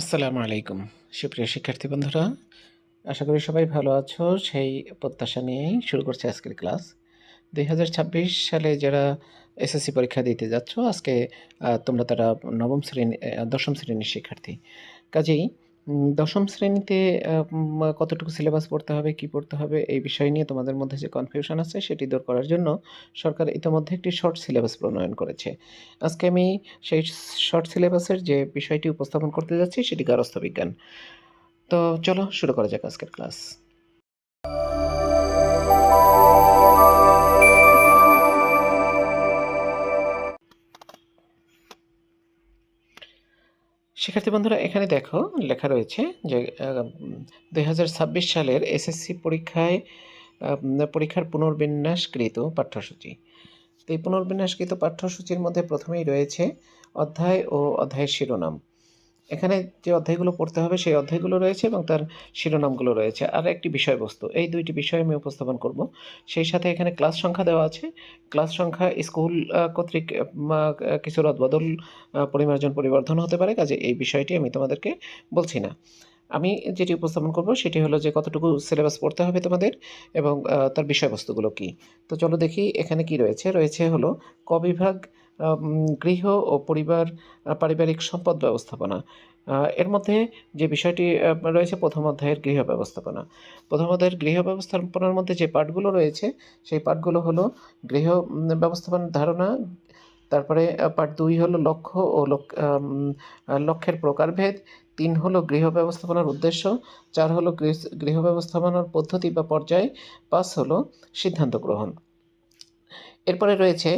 আসসালামু আলাইকুম। সুপ্রিয় শিক্ষার্থী বন্ধুরা, আশা করি সবাই ভালো আছো। সেই প্রত্যাশা নিয়েই শুরু করছে আজকের ক্লাস। দুই হাজার ছাব্বিশ সালে যারা এসএসসি পরীক্ষা দিতে যাচ্ছ, আজকে তোমরা তারা নবম শ্রেণি দশম শ্রেণির শিক্ষার্থী। কাজেই দশম শ্রেণীতে কতটুকু সিলেবাস পড়তে হবে, কি পড়তে হবে, এই বিষয় নিয়ে তোমাদের মধ্যে যে কনফিউশন আছে, সেটি দূর করার জন্য সরকার ইতিমধ্যে একটি শর্ট সিলেবাস প্রণয়ন করেছে। আজকে আমি সেই শর্ট সিলেবাসের যে বিষয়টি উপস্থাপন করতে যাচ্ছি, সেটি গারস্থ বিজ্ঞান। তো চলো শুরু করা যাক আজকের ক্লাস শিক্ষার্থী বন্ধুরা, এখানে দেখো লেখা রয়েছে যে দুই হাজার ছাব্বিশ সালের এসএসসি পরীক্ষায় পরীক্ষার পুনর্বিন্যাসকৃত পাঠ্যসূচি। তো এই পুনর্বিন্যাসকৃত পাঠ্যসূচির মধ্যে প্রথমেই রয়েছে অধ্যায় ও অধ্যায়ের শিরোনাম। এখানে যে অধ্যায়গুলো পড়তে হবে, সেই অধ্যায়গুলো রয়েছে এবং তার শিরোনামগুলো রয়েছে। আর একটি বিষয়বস্তু, এই দুইটি বিষয় আমি উপস্থাপন করব। সেই সাথে এখানে ক্লাস সংখ্যা দেওয়া আছে। ক্লাস সংখ্যা স্কুল কর্তৃক কিছু রদবদল পরিমার্জন, পরিবর্ধন হতে পারে, কাজে এই বিষয়টি আমি তোমাদেরকে বলছি না। আমি যেটি উপস্থাপন করব, সেটি হলো যে কতটুকু সিলেবাস পড়তে হবে তোমাদের এবং তার বিষয়বস্তুগুলো কি। তো চলো দেখি এখানে কি রয়েছে। রয়েছে হলো ক বিভাগ গৃহ ও পরিবার পারিবারিক সম্পদ ব্যবস্থাপনা। এর মধ্যে যে বিষয়টি রয়েছে প্রথম অধ্যায়ের গৃহ ব্যবস্থাপনা। প্রথম অধ্যায়ের গৃহ ব্যবস্থাপনার মধ্যে যে পাঠগুলো রয়েছে, সেই পাঠগুলো হলো গৃহ ব্যবস্থাপনার ধারণা, তারপরে পাঠ দুই হলো লক্ষ্য ও লক্ষ্যের প্রকারভেদ, তিন হলো গৃহ ব্যবস্থাপনার উদ্দেশ্য, চার হলো গৃহ ব্যবস্থাপনার পদ্ধতি বা পর্যায়, পাঁচ হলো সিদ্ধান্ত গ্রহণ। এরপরে রয়েছে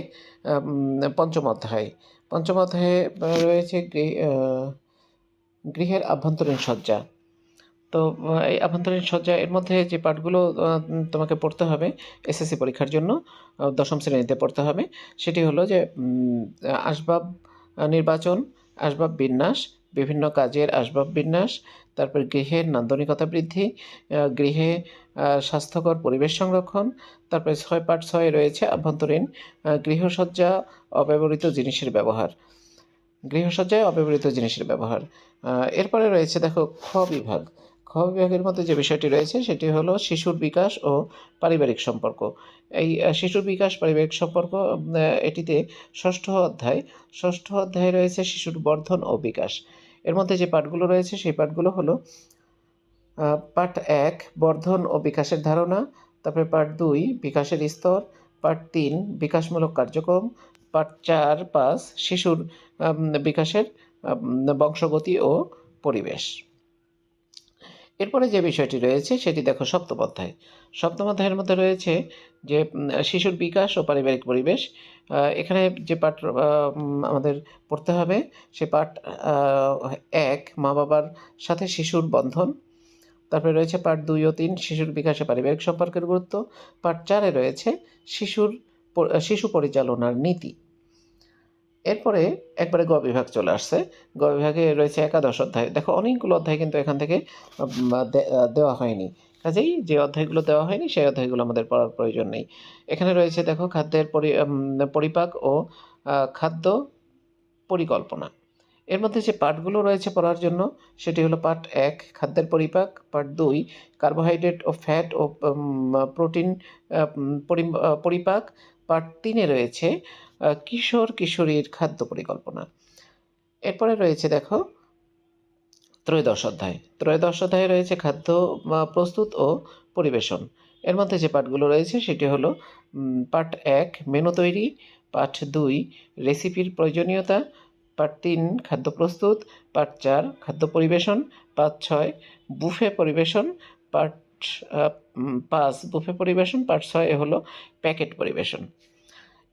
পঞ্চম অধ্যায়। পঞ্চম অধ্যায়ে রয়েছে গৃহ- গৃহের আভ্যন্তরীণ সজ্জা তো এই আভ্যন্তরীণ সজ্জা এর মধ্যে যে পাঠগুলো তোমাকে পড়তে হবে, এসএসসি পরীক্ষার জন্য দশম শ্রেণীতে পড়তে হবে, সেটি হলো যে আসবাব নির্বাচন, আসবাব বিন্যাস, বিভিন্ন কাজের আসবাব বিন্যাস তারপর গৃহের নান্দনিকতা বৃদ্ধি গৃহে স্বাস্থ্যকর পরিবেশ সংরক্ষণ, তারপরে ছয় পাঠ ছয় রয়েছে আভ্যন্তরীণ গৃহসজ্জা অব্যবহৃত জিনিসের ব্যবহার। গৃহসজ্জায় অব্যবহৃত জিনিসের ব্যবহার। এরপরে রয়েছে দেখো খ বিভাগ। খ বিভাগের মধ্যে যে বিষয়টি রয়েছে সেটি হলো শিশুর বিকাশ ও পারিবারিক সম্পর্ক। এই শিশুর বিকাশ, পারিবারিক সম্পর্ক এটিতে ষষ্ঠ অধ্যায়। ষষ্ঠ অধ্যায়ে রয়েছে শিশুর বর্ধন ও বিকাশ। এর মধ্যে যে পাঠগুলো রয়েছে, সেই পাঠগুলো হলো পাঠ এক, বর্ধন ও বিকাশের ধারণা, তারপরে পাঠ দুই, বিকাশের স্তর, পাঠ তিন, বিকাশমূলক কার্যক্রম, পাঠ চার পাঁচ শিশুর বিকাশের বংশগতি ও পরিবেশ। এরপরে যে বিষয়টি রয়েছে সেটি দেখো সপ্তম অধ্যায়। সপ্তম অধ্যায়ের মধ্যে রয়েছে যে শিশুর বিকাশ ও পারিবারিক পরিবেশ এখানে যে পাঠ আমাদের পড়তে হবে, সে পাঠ এক, মা বাবার সাথে শিশুর বন্ধন। তারপরে রয়েছে পার্ট দুই ও তিন, শিশুর বিকাশে পারিবারিক সম্পর্কের গুরুত্ব। পার্ট চারে রয়েছে শিশুর শিশু পরিচালনার নীতি। এরপরে একবারে গ বিভাগ চলে আসছে। গ বিভাগে রয়েছে একাদশ অধ্যায়। দেখো, অনেকগুলো অধ্যায় কিন্তু এখান থেকে দেওয়া হয়নি। কাজেই যে অধ্যায়গুলো দেওয়া হয়নি, সেই অধ্যায়গুলো আমাদের পড়ার প্রয়োজন নেই। এখানে রয়েছে, দেখো, খাদ্যের পরি পরিপাক ও খাদ্য পরিকল্পনা। এর মধ্যে যে পাঠগুলো রয়েছে পড়ার জন্য, সেটি হলো পাঠ এক, খাদ্যের পরিপাক, পাঠ দুই, কার্বোহাইড্রেট ও ফ্যাট ও প্রোটিন পরি- পরিপাক পাঠ তিনে রয়েছে কিশোর কিশোরীর খাদ্য পরিকল্পনা। এরপরে রয়েছে দেখো ত্রয়োদশ অধ্যায়। ত্রয়োদশ অধ্যায়ে রয়েছে খাদ্য প্রস্তুত ও পরিবেশন। এর মধ্যে যে পাঠগুলো রয়েছে সেটি হলো পাঠ এক মেনু তৈরি পাঠ দুই রেসিপির প্রয়োজনীয়তা পাঠ তিন খাদ্য প্রস্তুত পাঠ চার খাদ্য পরিবেশন পাঠ ছয় বুফে পরিবেশন উম, পাঁচ বুফে পরিবেশন পাঠ ছয় হলো প্যাকেট পরিবেশন।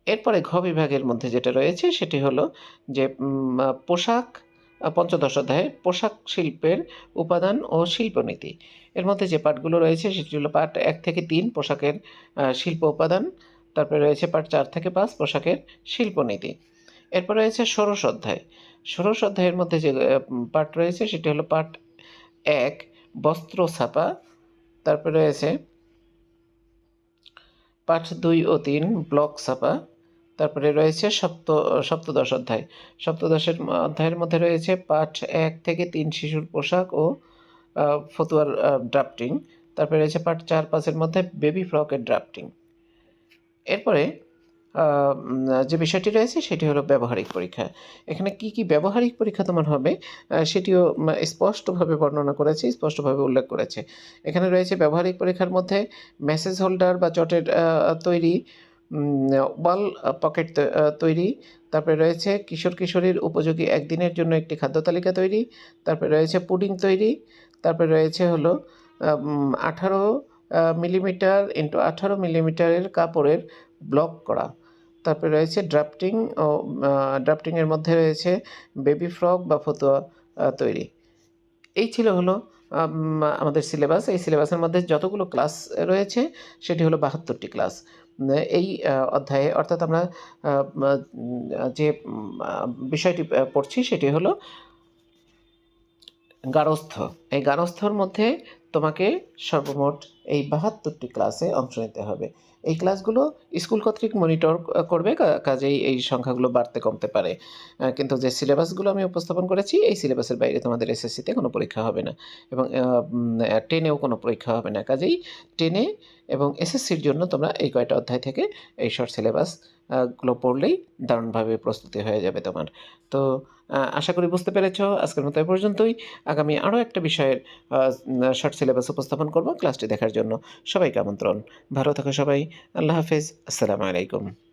এরপরে ঘ বিভাগের মধ্যে যেটা রয়েছে সেটি হলো যে পোশাক পঞ্চদশ অধ্যায়ে পোশাক শিল্পের উপাদান ও শিল্পনীতি। এর মধ্যে যে পাঠগুলো রয়েছে সেটি হলো পাঠ এক থেকে তিন পোশাকের শিল্প উপাদান, তারপরে রয়েছে পাঠ চার থেকে পাঁচ পোশাকের শিল্পনীতি। এরপর রয়েছে ষোড়শ অধ্যায়। ষোড়শ অধ্যায়ের মধ্যে যে পাঠ রয়েছে সেটি হলো পাঠ এক, বস্ত্র ছাপা তারপরে রয়েছে পাঠ দুই ও তিন, ব্লক ছাপা। তারপরে রয়েছে সপ্ত, সপ্তদশ অধ্যায়। সপ্তদশের অধ্যায়ের মধ্যে রয়েছে পাঠ এক থেকে তিন শিশুর পোশাক ও ফতুয়ার ড্রাফটিং তারপরে রয়েছে পাঠ চার পাঁচের মধ্যে বেবি ফ্রকের ড্রাফটিং এরপরে যে বিষয়টি রয়েছে সেটি হলো ব্যবহারিক পরীক্ষা। এখানে কি কি ব্যবহারিক পরীক্ষা তোমার হবে সেটিও স্পষ্টভাবে বর্ণনা করেছে, স্পষ্টভাবে উল্লেখ করেছে। এখানে রয়েছে ব্যবহারিক পরীক্ষার মধ্যে মেসেজ হোল্ডার বা চটের তৈরি ওয়াল পকেট তৈরি। তারপরে রয়েছে কিশোর কিশোরীর উপযোগী একদিনের জন্য একটি খাদ্য তালিকা তৈরি। তারপরে রয়েছে পুডিং তৈরি। তারপরে রয়েছে হলো আঠারো মিলিমিটার ইন্টু আঠারো মিলিমিটারের কাপড়ের ব্লক করা। তারপরে রয়েছে ড্রাফটিং ও ড্রাফটিংয়ের মধ্যে রয়েছে বেবি ফ্রক বা ফতুয়া তৈরি। এই ছিল হলো আমাদের সিলেবাস এই সিলেবাসের মধ্যে যতগুলো ক্লাস রয়েছে, সেটি হলো বাহাত্তরটি ক্লাস এই অধ্যায়ে, অর্থাৎ আমরা যে বিষয়টি পড়ছি, সেটি হলো গারস্থ। এই গারস্থর মধ্যে তোমাকে সর্বমোট এই বাহাত্তরটি ক্লাসে অংশ নিতে হবে। এই ক্লাসগুলো স্কুল কর্তৃক মনিটর করবে কাজেই এই সংখ্যাগুলো বাড়তে কমতে পারে। কিন্তু যে সিলেবাসগুলো আমি উপস্থাপন করেছি, এই সিলেবাসের বাইরে তোমাদের এসএসসিতে কোনো পরীক্ষা হবে না। এবং টেনেও কোনো পরীক্ষা হবে না। কাজেই টেনে এবং এসএসসির জন্য তোমরা এই কয়টা অধ্যায় থেকে এই শর্ট সিলেবাস গুলো পড়লেই দারুণভাবে প্রস্তুতি হয়ে যাবে তোমার। তো আশা করি বুঝতে পেরেছ। আজকের মতো পর্যন্তই। আগামী আরও একটা বিষয়ের শর্ট সিলেবাস উপস্থাপন করব ক্লাসটি দেখার জন্য। সবাইকে আমন্ত্রণ। ভালো থাকো সবাই। আল্লাহ হাফেজ। আসসালামু আলাইকুম।